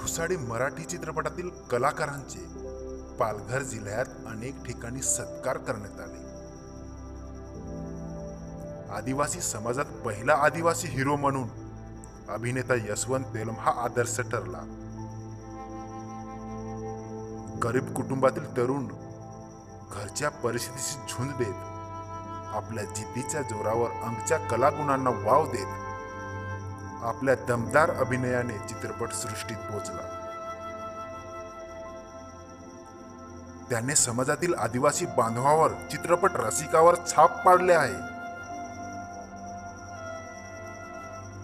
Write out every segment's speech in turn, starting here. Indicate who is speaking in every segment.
Speaker 1: घुसाडी मराठी चित्रपटातील कलाकारांचे पालघर जिल्ह्यात अनेक ठिकाणी सत्कार करण्यात आले. आदिवासी समाजात पहिला आदिवासी हिरो म्हणून अभिनेता यशवंत तेलम हा आदर्श ठरला. गरीब कुटुंबातील तरुण घरच्या परिस्थितीशी झुंज देत आपल्या जिद्दीच्या जोरावर अंगच्या कलागुणांना वाव देत आपल्या दमदार अभिनयाने चित्रपट सृष्टीत पोहोचला. त्याने समाजातील आदिवासी बांधवावर चित्रपट रसिकावर छाप पाडले आहे.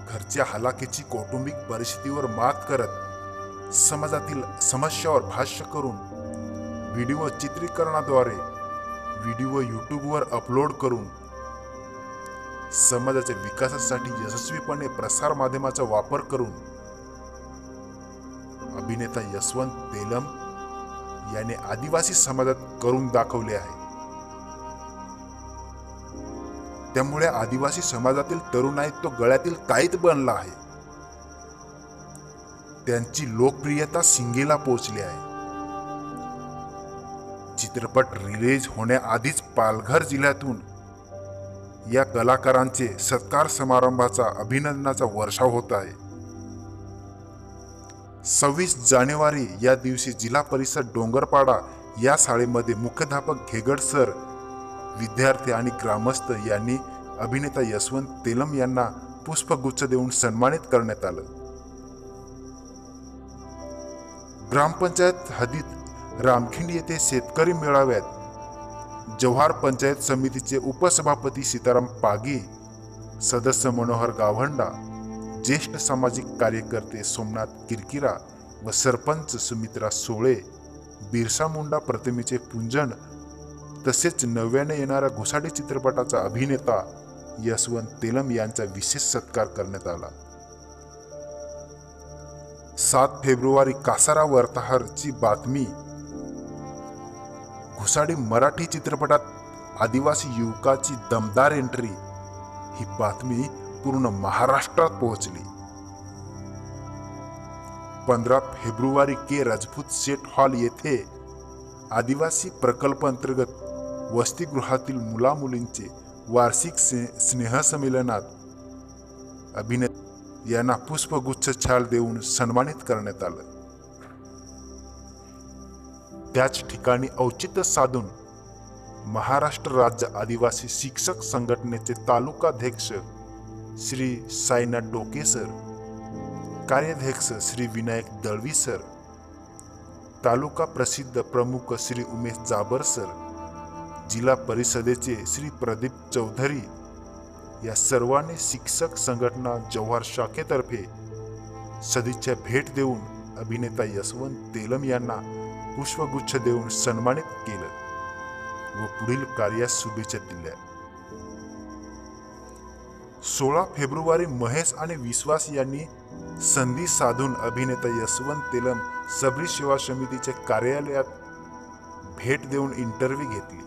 Speaker 1: घरच्या हलाखीची कौटुंबिक परिस्थितीवर मात करत समाजातील समस्यावर भाष्य करून व्हिडिओ चित्रीकरणाद्वारे व्हिडिओ यूट्यूबवर अपलोड करून समाजाच्या विकासासाठी यशस्वीपणे प्रसार माध्यमाचा वापर करून अभिनेता यशवंत तेलम याने आदिवासी समाजात करून दाखवले आहे. त्यामुळे आदिवासी समाजातील तरुणाई तो गळ्यातील काहीत बनला आहे. त्यांची लोकप्रियता सिंगेला पोहोचली आहे. चित्रपट रिलीज होण्याआधीच पालघर जिल्ह्यातून या कलाकारांचे सत्कार समारंभाचा अभिनंदनाचा वर्षाव होत आहे. सव्वीस जानेवारी या दिवशी जिल्हा परिषद डोंगरपाडा या शाळेमध्ये मुख्याध्यापक घेगड सर विद्यार्थी आणि ग्रामस्थ यांनी अभिनेता यशवंत तेलम यांना पुष्पगुच्छ देऊन सन्मानित करण्यात आलं. ग्रामपंचायत हदीत रामखिंड येथे शेतकरी मेळाव्यात जव्हार पंचायत समितीचे उपसभापती सीताराम पागे सदस्य मनोहर गावंडा ज्येष्ठ सामाजिक कार्यकर्ते सोमनाथ किरकिरा व सरपंच सुमित्रा सोळे बिरसा मुंडा प्रतिमेचे पुंजन तसेच नव्याने येणाऱ्या घुसाडी चित्रपटाचा अभिनेता यशवंत तेलम यांचा विशेष सत्कार करण्यात आला. सात फेब्रुवारी कासारा वार्ताहरची बातमी घुसाडी मराठी चित्रपटात आदिवासी युवकाची दमदार एंट्री ही बातमी पूर्ण महाराष्ट्रात पोहोचली. पंधरा फेब्रुवारी के राजपूत सेट हॉल येथे आदिवासी प्रकल्प अंतर्गत वसतिगृहातील मुलामुलींचे वार्षिक स्ने- स्नेहसंमेलनात अभिनेत यांना पुष्पगुच्छ छाल देऊन सन्मानित करण्यात आलं. त्याच ठिकाणी औचित्य साधून महाराष्ट्र राज्य आदिवासी शिक्षक संघटनेचे तालुकाध्यक्ष श्री साईनाथ डोके सर कार्याध्यक्ष श्री विनायक दळवी सर तालुका प्रसिद्ध प्रमुख श्री उमेश जाबर सर जिल्हा परिषदेचे श्री प्रदीप चौधरी या सर्वांनी शिक्षक संघटना जव्हार शाखेतर्फे सदिच्छा भेट देऊन अभिनेता यशवंत तेलम यांना पुष्पगुच्छ देऊन सन्मानित केलं व पुढील कार्यास शुभेच्छा दिल्या. सोळा फेब्रुवारी महेश आणि विश्वास यांनी संधी साधून अभिनेता यशवंत तेलम सबरी सेवा समितीच्या कार्यालयात भेट देऊन इंटरव्ह्यू घेतली.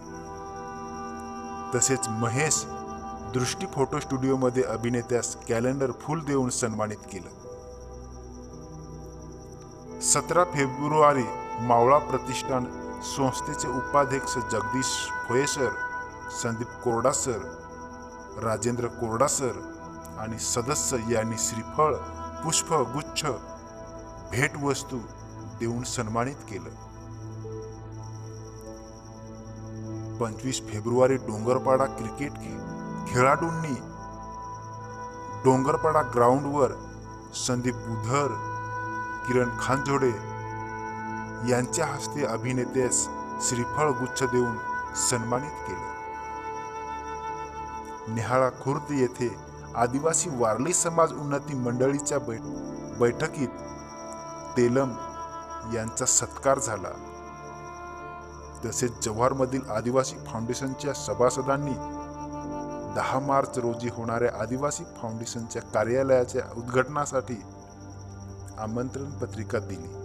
Speaker 1: तसेच महेश दृष्टी फोटो स्टुडिओमध्ये अभिनेत्यास कॅलेंडर फुल देऊन सन्मानित केलं. सतरा फेब्रुवारी मावळा प्रतिष्ठान संस्थेचे उपाध्यक्ष जगदीश फोयेसर संदीप कोरडा सर राजेंद्र कोरडा सर आणि सदस्य यांनी श्रीफळ पुष्प गुच्छ भेटवस्तू देऊन सन्मानित केलं. पंचवीस फेब्रुवारी डोंगरपाडा क्रिकेट खेळाडूंनी डोंगरपाडा ग्राउंडवर संदीप बुधर किरण खानजोडे यांच्या हस्ते अभिनेत्यास श्रीफळ गुच्छ देऊन सन्मानित केले. निहाळा खुर्द येथे आदिवासी वारली समाज उन्नती मंडळीच्या बैठ बैठकीत तेलम यांचा सत्कार झाला. तसेच जव्हारमधील आदिवासी फाउंडेशनच्या सभासदांनी दहा मार्च रोजी होणाऱ्या आदिवासी फाउंडेशनच्या कार्यालयाच्या उद्घाटनासाठी आमंत्रण पत्रिका दिली.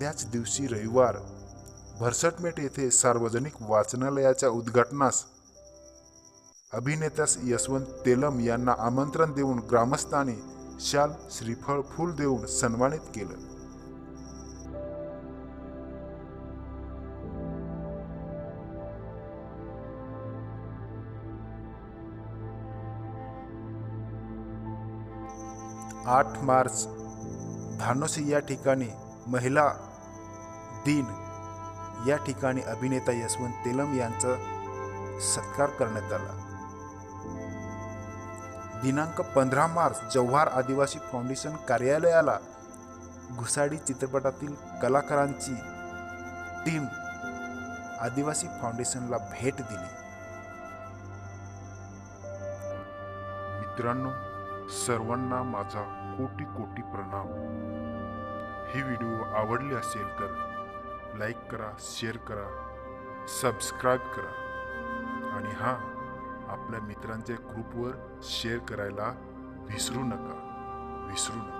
Speaker 1: त्याच दिवशी रविवार भरसटमेट येथे सार्वजनिक वाचनालयाच्या उद्घाटनास अभिनेत्यास यशवंत तेलम यांना आमंत्रण देऊन ग्रामस्थांनी शाल श्रीफळ फूल देऊन सन्मानित केलं. आठ मार्च धानोसी या ठिकाणी महिला दिन. या ठिकाणी अभिनेता यशवंत तेलम यांचा सत्कार करण्यात आला. दिनांक पंधरा मार्च जव्हार आदिवासी फाउंडेशन कार्यालयाला घुसाडी चित्रपटातील कलाकारांची टीम आदिवासी फाउंडेशनला भेट दिली. मित्रांनो सर्वांना माझा कोटी कोटी प्रणाम. ही व्हिडिओ आवडली असेल तर लाईक करा शेअर करा सबस्क्राईब करा. आणि हां आपल्या मित्रांच्या ग्रुपवर शेअर करायला विसरू नका. विसरू नका.